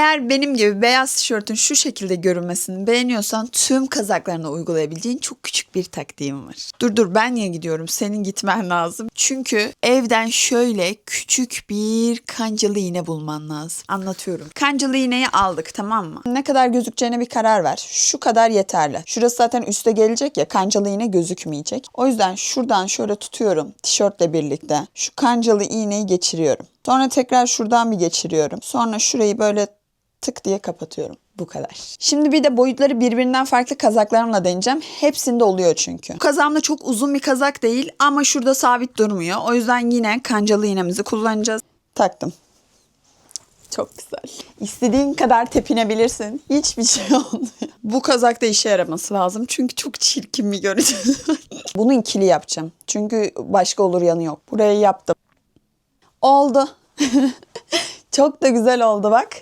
Eğer benim gibi beyaz tişörtün şu şekilde görünmesini beğeniyorsan tüm kazaklarına uygulayabileceğin çok küçük bir taktiğim var. Dur dur ben niye gidiyorum? Senin gitmen lazım. Çünkü evden şöyle küçük bir kancalı iğne bulman lazım. Anlatıyorum. Kancalı iğneyi aldık tamam mı? Ne kadar gözükeceğine bir karar ver. Şu kadar yeterli. Şurası zaten üste gelecek ya kancalı iğne gözükmeyecek. O yüzden şuradan şöyle tutuyorum tişörtle birlikte. Şu kancalı iğneyi geçiriyorum. Sonra tekrar şuradan bir geçiriyorum. Sonra şurayı böyle tık diye kapatıyorum. Bu kadar. Şimdi bir de boyutları birbirinden farklı kazaklarımla deneyeceğim. Hepsinde oluyor çünkü. Bu kazağım da çok uzun bir kazak değil ama şurada sabit durmuyor. O yüzden yine kancalı iğnemizi kullanacağız. Taktım. Çok güzel. İstediğin kadar tepinebilirsin. Hiçbir şey olmuyor. Bu kazakta işe yaraması lazım. Çünkü çok çirkin bir görüntü. Bunu ikili yapacağım. Çünkü başka olur yanı yok. Burayı yaptım. Oldu. çok da güzel oldu bak.